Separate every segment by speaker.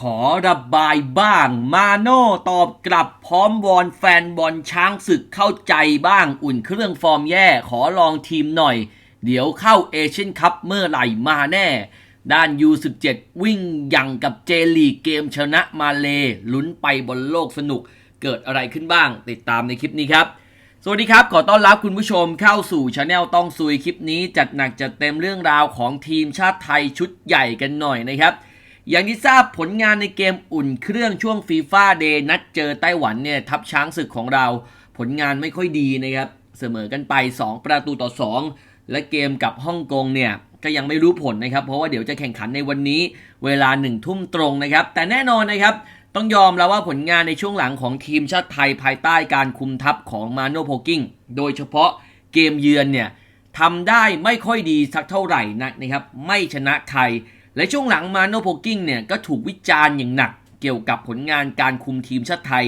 Speaker 1: ขอระบายบ้าง มาโน่ตอบกลับพร้อมวอนแฟนบอลช้างศึกเข้าใจบ้างอุ่นเครื่องฟอร์มแย่ขอลองทีมหน่อย เดี๋ยวเข้าเอเชียนคัพเมื่อไหร่มาแน่ ด้าน U17 วิ่งอย่างกับเจลีเกมชนะมาเลลุ้นไปบนโลกสนุก เกิดอะไรขึ้นบ้าง ติดตามในคลิปนี้ครับ สวัสดีครับ ขอต้อนรับคุณผู้ชมเข้าสู่ช anel ต้องซุยคลิปนี้ จัดหนักจัดเต็มเรื่องราวของทีมชาติไทยชุดใหญ่กันหน่อยนะครับ อย่างที่ทราบผลงานในเกมอุ่นเครื่องช่วงฟีฟ่าเดย์นัดเจอไต้หวันเนี่ยทัพช้างศึกของเราผลงานไม่ค่อยดีนะครับ เสมอกันไป 2 ประตูต่อ 2 และเกมกับฮ่องกงเนี่ยก็ยังไม่รู้ผลนะครับ เพราะว่าเดี๋ยวจะแข่งขันในวันนี้เวลาหนึ่งทุ่มตรงนะครับ แต่แน่นอนนะครับต้องยอมแล้วว่าผลงานในช่วงหลังของทีมชาติไทยภายใต้การคุมทัพของมาโนโพกิ้งโดยเฉพาะเกมเยือนเนี่ยทำได้ไม่ค่อยดีสักเท่าไหร่นักนะครับ ไม่ชนะใคร และช่วงหลังมาโนโพกิ้งเนี่ยก็ถูกวิจารณ์อย่างหนักเกี่ยวกับผลงานการคุมทีมชาติไทย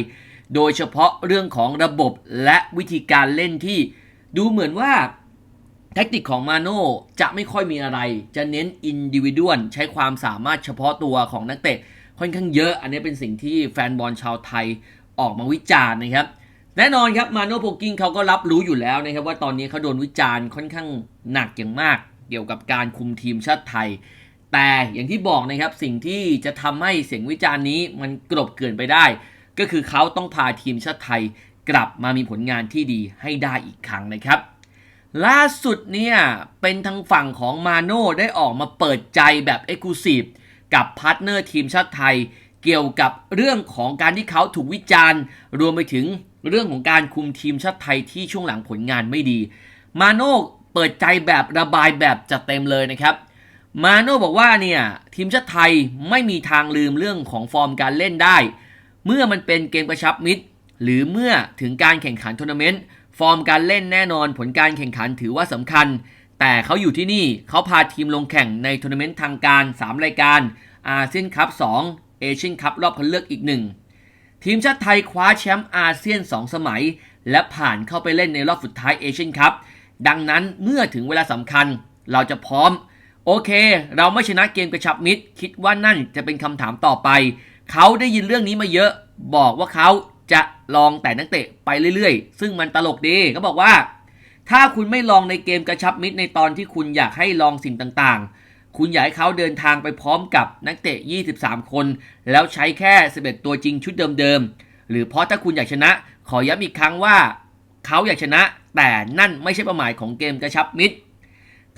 Speaker 1: โดยเฉพาะเรื่องของระบบและวิธีการเล่นที่ ดูเหมือนว่าแทคติกของมาโน่จะไม่ค่อยมีอะไร จะเน้นอินดิวิ u a l ใช้ความสามารถเฉพาะตัวของนักเตะค่อนข้างเยอะ อันนี้เป็นสิ่งที่แฟนบอลชาวไทยออกมาวิจารณ์นะครับ แน่นอนครับมาโน่โพกิ้งเขาก็รับรู้อยู่แล้วนะครับว่าตอนนี้เขาโดนวิจารณ์ค่อนข้างหนักอย่างมาก เกี่ยวกับการคุมทีมชาติไทย แต่อย่างที่บอกนะครับสิ่งที่จะทำให้เสียงวิจารณ์นี้มันกลบเกลื่อนไปได้ ก็คือเขาต้องพาทีมชาติไทยกลับมามีผลงานที่ดีให้ได้อีกครั้งนะครับ ล่าสุดเนี่ยเป็นทางฝั่งของมาโน่ได้ออกมาเปิดใจแบบเอ็กซ์คลูซีฟกับพาร์ทเนอร์ทีมชาติไทย เกี่ยวกับเรื่องของการที่เขาถูกวิจารณ์ รวมไปถึงเรื่องของการคุมทีมชาติไทยที่ช่วงหลังผลงานไม่ดี มาโน่เปิดใจแบบระบายแบบจัดเต็มเลยนะครับ มาโน่บอกว่าเนี่ยทีมชาติไทยไม่มีทางลืมเรื่องของฟอร์มการเล่นได้ เมื่อมันเป็นเกมกระชับมิตร หรือเมื่อถึงการแข่งขันทัวร์นาเมนต์ฟอร์มการเล่นแน่นอนผลการแข่งขันถือว่าสำคัญ แต่เขาอยู่ที่นี่เขาพาทีมลงแข่งในทัวร์นาเมนต์ทางการ 3 รายการอาเซียนคัพ2เอเชียนคัพรอบคัดเลือกอีกหนึ่งทีมชาติไทยคว้าแชมป์อาเซียน 2 สมัย และผ่านเข้าไปเล่นในรอบสุดท้ายเอเชียนคัพดังนั้นเมื่อถึงเวลาสำคัญเราจะพร้อม โอเค เราไม่ชนะเกมกระชับมิตร คิดว่านั่นจะเป็นคำถามต่อไป เขาได้ยินเรื่องนี้มาเยอะ บอกว่าเขาจะลองแต่นักเตะไปเรื่อยๆ ซึ่งมันตลกดีเขาบอกว่า ถ้าคุณไม่ลองในเกมกระชับมิตรในตอนที่คุณอยากให้ลองสิ่งต่างๆ คุณอยากให้เขาเดินทางไปพร้อมกับนักเตะ 23 คน แล้วใช้แค่ 11 ตัวจริงชุดเดิมๆ หรือเพราะถ้าคุณอยากชนะ ขอย้ำอีกครั้งว่า เขาอยากชนะ แต่นั่นไม่ใช่เป้าหมายของเกมกระชับมิตร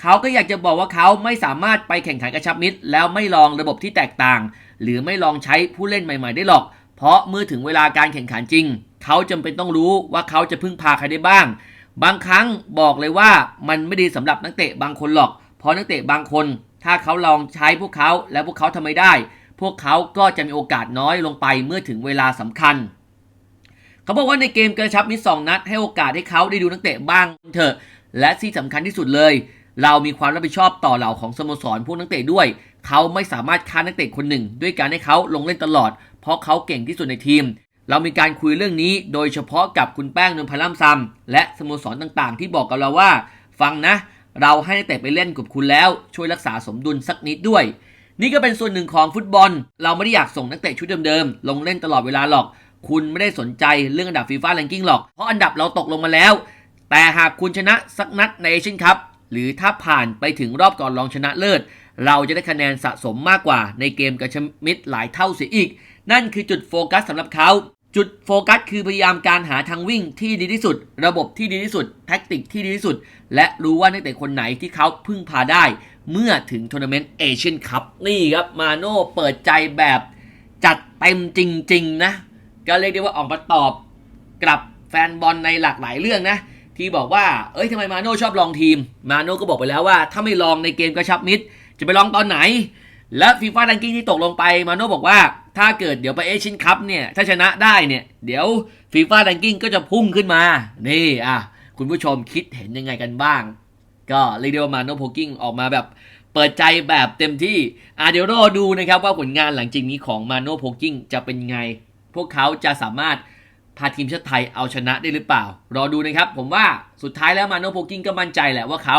Speaker 1: เขาก็อยากจะบอกว่าเขาไม่สามารถไปแข่งขันกระชับมิตร แล้วไม่ลองระบบที่แตกต่าง หรือไม่ลองใช้ผู้เล่นใหม่ ๆ ได้หรอก เพราะเมื่อถึงเวลาการแข่งขันจริง เขาจำเป็นต้องรู้ว่าเขาจะพึ่งพาใครได้บ้าง บางครั้งบอกเลยว่ามันไม่ดีสำหรับนักเตะบางคนหรอก เพราะนักเตะบางคน ถ้าเขาลองใช้พวกเขาแล้วพวกเขาทำไม่ได้ พวกเขาก็จะมีโอกาสน้อยลงไปเมื่อถึงเวลาสำคัญเขาบอกว่าในเกมกระชับมิตรสองนัดให้โอกาสให้เขาได้ดูนักเตะบ้างเถอะ และที่สำคัญที่สุดเลย เรามีความรับผิดชอบต่อเหล่าของสโมสรพวกนักเตะด้วย เขาไม่สามารถค้านักเตะคนหนึ่ง ด้วยการให้เขาลงเล่นตลอด เพราะเขาเก่งที่สุดในทีม เรามีการคุยเรื่องนี้โดยเฉพาะกับคุณแป้งนนพล่ำซำและสโมสรต่างๆ ที่บอกกับเราว่า ฟังนะ เราให้นักเตะไปเล่นกับคุณแล้ว ช่วยรักษาสมดุลสักนิดด้วย นี่ก็เป็นส่วนหนึ่งของฟุตบอล เราไม่ได้อยากส่งนักเตะชุดเดิมๆลงเล่นตลอดเวลาหรอก คุณไม่ได้สนใจเรื่องอันดับฟีฟ่าแรงกิ้งหรอกเพราะอันดับเราตกลงมาแล้ว แต่หากคุณชนะสักนัดในเอเชียนคัพ หรือถ้าผ่านไปถึงรอบก่อนรองชนะเลิศ เราจะได้คะแนนสะสมมากกว่าในเกมกระชับมิตรหลายเท่าเสียอีก นั่นคือจุดโฟกัสสำหรับเขาจุดโฟกัสคือพยายามการหาทางวิ่งที่ดีที่สุด ระบบที่ดีที่สุด แท็กติกที่ดีที่สุด และรู้ว่านักเตะคนไหนที่เขาพึ่งพาได้ เมื่อถึงทัวร์นาเมนต์เอเชียนคัพนี่ครับมาโน่เปิดใจแบบจัดเต็มจริง ๆ นะ ก็เรียกได้ว่าออกมาตอบกลับแฟนบอลในหลากหลายเรื่องนะ ที่บอกว่า เอ้ยทำไมมาโน่ชอบลองทีม มาโน่ก็บอกไปแล้วว่า ถ้าไม่ลองในเกมกระชับมิตร จะไปลองตอนไหน และฟีฟ่า a ังกิ้งที่ตกลงไป มาโน่บอกว่า ถ้าเกิดเดี๋ยวไปเอเชียนคัพเนี่ย ถ้าชนะได้เนี่ย เดี๋ยวฟีฟ่า a ังกิ้งก็จะพุ่งขึ้นมา นี่อะ คุณผู้ชมคิดเห็นยังไงกันบ้าง ก็เรียกได้ว่ามาโน่โพกิ้งออกมาแบบเปิดใจแบบเต็มที่อะเดี๋ยวรอดูนะครับว่าผลงานหลังจากนี้ของมาโน่โพกิ้งจะเป็นไง พวกเขาจะสามารถ พาทีมชาติไทยเอาชนะได้หรือเปล่า รอดูนะครับ ผมว่าสุดท้ายแล้วมาโนโพกิ้งก็มั่นใจแหละว่าเขา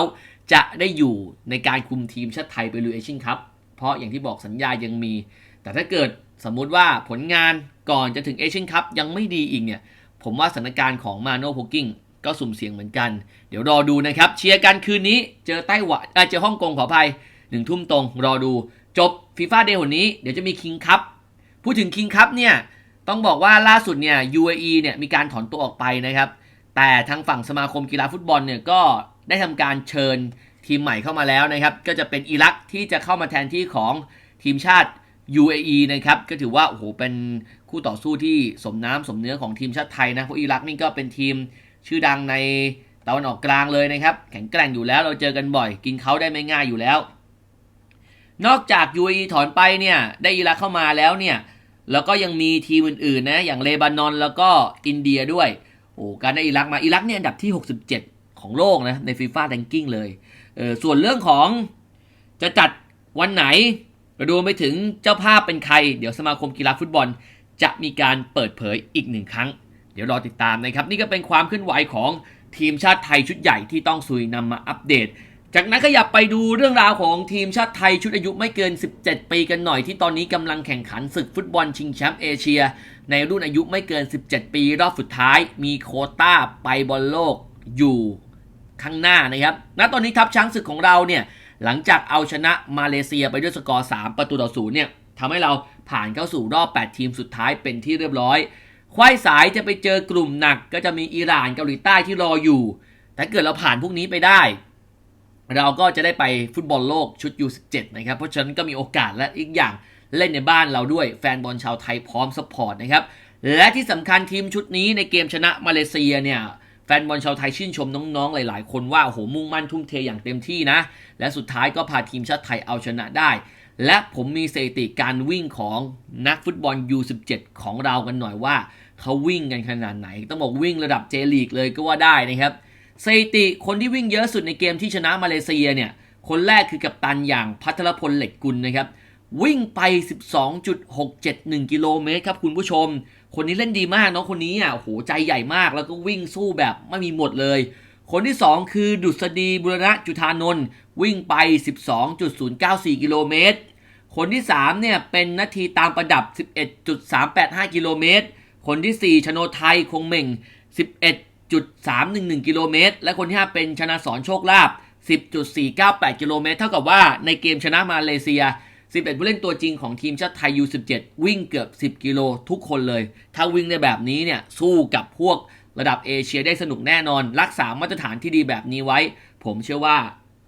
Speaker 1: จะได้อยู่ในการคุมทีมชาติไทยไปลุยเอเชียนคัพเพราะอย่างที่บอกสัญญายังมี แต่ถ้าเกิดสมมุติว่าผลงานก่อนจะถึงเอเชียนคัพยังไม่ดีอีกเนี่ย ผมว่าสถานการณ์ของมาโน่โพกิ้งก็สุ่มเสี่ยงเหมือนกัน เดี๋ยวรอดูนะครับ เชียร์กันคืนนี้เจอไต้หวันเอ่อเจอฮ่องกงขออภัยหนึ่งทุ่มตรงรอดู จบฟีฟ่าเดย์วันนี้เดี๋ยวจะมีคิงคัพพูดถึงคิงคัพเนี่ย ต้องบอกว่าล่าสุดเนี่ย UAE เนี่ยมีการถอนตัวออกไปนะครับ แต่ทางฝั่งสมาคมกีฬาฟุตบอลเนี่ยก็ได้ทำการเชิญทีมใหม่เข้ามาแล้วนะครับ ก็จะเป็นอิรักที่จะเข้ามาแทนที่ของทีมชาติ UAE นะครับ ก็ถือว่าโอ้โหเป็นคู่ต่อสู้ที่สมน้ำสมเนื้อของทีมชาติไทยนะเพราะอิรักนี่ก็เป็นทีมชื่อดังในตะวันออกกลางเลยนะครับ แข็งแกร่งอยู่แล้วเราเจอกันบ่อย กินเขาได้ไม่ง่ายอยู่แล้ว นอกจาก UAE ถอนไปเนี่ยได้อิรักเข้ามาแล้วเนี่ย แล้วก็ยังมีทีมอื่นๆนะอย่างเลบานอนแล้วก็อินเดียด้วยโอ้การได้อิรักมาอิรักเนี่ยอันดับที่ 67 ของโลกนะในฟีฟ่าแ a งกิ้งเลยเออส่วนเรื่องของจะจัดวันไหนรวมไปถึงเจ้าภาพเป็นใคร เดี๋ยวสมาคมกีฬาฟุตบอล จะมีการเปิดเผยอีกหนึ่งครั้ง เดี๋ยวรอติดตามนะครับ นี่ก็เป็นความเคลื่อนไหวของทีมชาติไทยชุดใหญ่ที่ต้องซุยนำมาอัปเดต จากนั้นขยับไปดูเรื่องราวของทีมชาติไทยชุดอายุไม่เกิน 17 ปีกันหน่อยที่ตอนนี้กำลังแข่งขันศึกฟุตบอลชิงแชมป์เอเชีย ในรุ่นอายุไม่เกิน 17 ปีรอบสุดท้าย มีโคต้าไปบอลโลกอยู่ข้างหน้านะครับ ณ ตอนนี้ทัพช้างศึกของเราเนี่ยหลังจากเอาชนะมาเลเซียไปด้วยสกอร์ 3 ประตูต่อศูนย์เนี่ยทำให้เราผ่านเข้าสู่รอบ 8 ทีมสุดท้ายเป็นที่เรียบร้อยควายสายจะไปเจอกลุ่มหนัก ก็จะมีอิหร่านเกาหลีใต้ที่รออยู่ ถ้าเกิดเราผ่านพวกนี้ไปได้ เราก็จะได้ไปฟุตบอลโลกชุด U17 นะครับ เพราะฉะนั้นก็มีโอกาสและอีกอย่างเล่นในบ้านเราด้วยแฟนบอลชาวไทยพร้อมสปอร์ตนะครับ และที่สำคัญทีมชุดนี้ในเกมชนะมาเลเซียเนี่ยแฟนบอลชาวไทยชื่นชมน้องๆ หลายๆ คนว่าโอ้โหมุ่งมั่นทุ่มเทอย่างเต็มที่นะ และสุดท้ายก็พาทีมชาติไทยเอาชนะได้ และผมมีสถิติการวิ่งของนักฟุตบอล U17 ของเรากันหน่อยว่าเขาวิ่งกันขนาดไหน ต้องบอกวิ่งระดับเจลีกเลยก็ว่าได้นะครับ สถิติคนที่วิ่งเยอะสุดในเกมที่ชนะมาเลเซียเนี่ย คนแรกคือกัปตันอย่างพัทรพลเหล็กกุลนะครับ วิ่งไป 12.671 กิโลเมตรครับคุณผู้ชม คนนี้เล่นดีมากเนาะคนนี้อะโหใจใหญ่มากแล้วก็วิ่งสู้แบบไม่มีหมดเลย คนที่ 2 คือดุษฎีบุรณะจุธานนท์วิ่งไป 12.094 กิโลเมตร คนที่ 3 เนี่ย เป็นนาทีตามประดับ 11.385 กิโลเมตร คนที่ 4 ชโนไทยคงเหม่ง 11 11.311 กิโลเมตร และคนที่ 5 เป็นชนะสอนโชคลาภ10.498 กิโลเมตร เท่ากับว่าในเกมชนะมาเลเซีย 11 ผู้เล่นตัวจริงของทีมชาติไทย U17 วิ่งเกือบ 10 กิโลทุกคนเลย ถ้าวิ่งได้แบบนี้เนี่ยสู้กับพวกระดับเอเชียได้สนุกแน่นอน รักษามาตรฐานที่ดีแบบนี้ไว้ ผมเชื่อว่า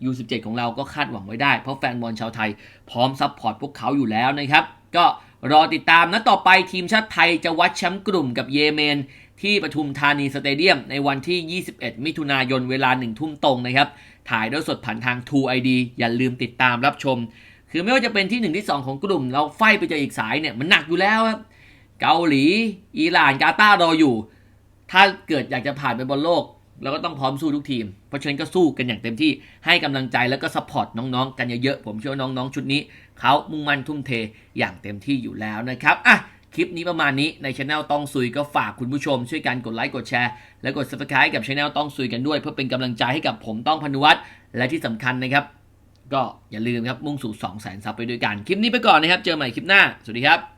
Speaker 1: U17 ของเราก็คาดหวังไว้ได้ เพราะแฟนบอลชาวไทยพร้อมซัพพอร์ตพวกเขาอยู่แล้วนะครับ ก็รอติดตามนะต่อไปทีมชาติไทยจะวัดแชมป์กลุ่มกับเยเมน ที่ปทุมธานีสเตเดียมในวันที่ 21 มิถุนายนเวลา 1 ทุ่มตรงนะครับ ถ่ายด้วยสดผ่านทาง True ID อย่าลืมติดตามรับชม คือไม่ว่าจะเป็นที่ 1 ที่ 2 ของกลุ่ม เราไฟไปเจออีกสายเนี่ย มันหนักอยู่แล้วครับ เกาหลี อิหร่าน กาตาร์รออยู่ ถ้าเกิดอยากจะผ่านไปบอลโลกเราก็ต้องพร้อมสู้ทุกทีม เพราะฉะนั้นก็สู้กันอย่างเต็มที่ให้กำลังใจแล้วก็สปอร์ตน้องๆ กันเยอะๆ ผมเชื่อว่าน้องๆ ชุดนี้ เขามุ่งมั่นทุ่มเทอย่างเต็มที่อยู่แล้วนะครับ อะ คลิปนี้ประมาณนี้ในช anel ต้องซุยก็ฝากคุณผู้ชม ช่วยกันกดไลค์กดแชร์และกด subscribe กับช anel ต้องซุยกันด้วย เพื่อเป็นกำลังใจให้กับผมต้องพนุวัฒน์และที่สำคัญนะครับ ก็อย่าลืมครับมุ่งสู่2 0 0 0 0 0ซับไปด้วยกัน คลิปนี้ไปก่อนนะครับ เจอใหม่คลิปหน้า สวัสดีครับ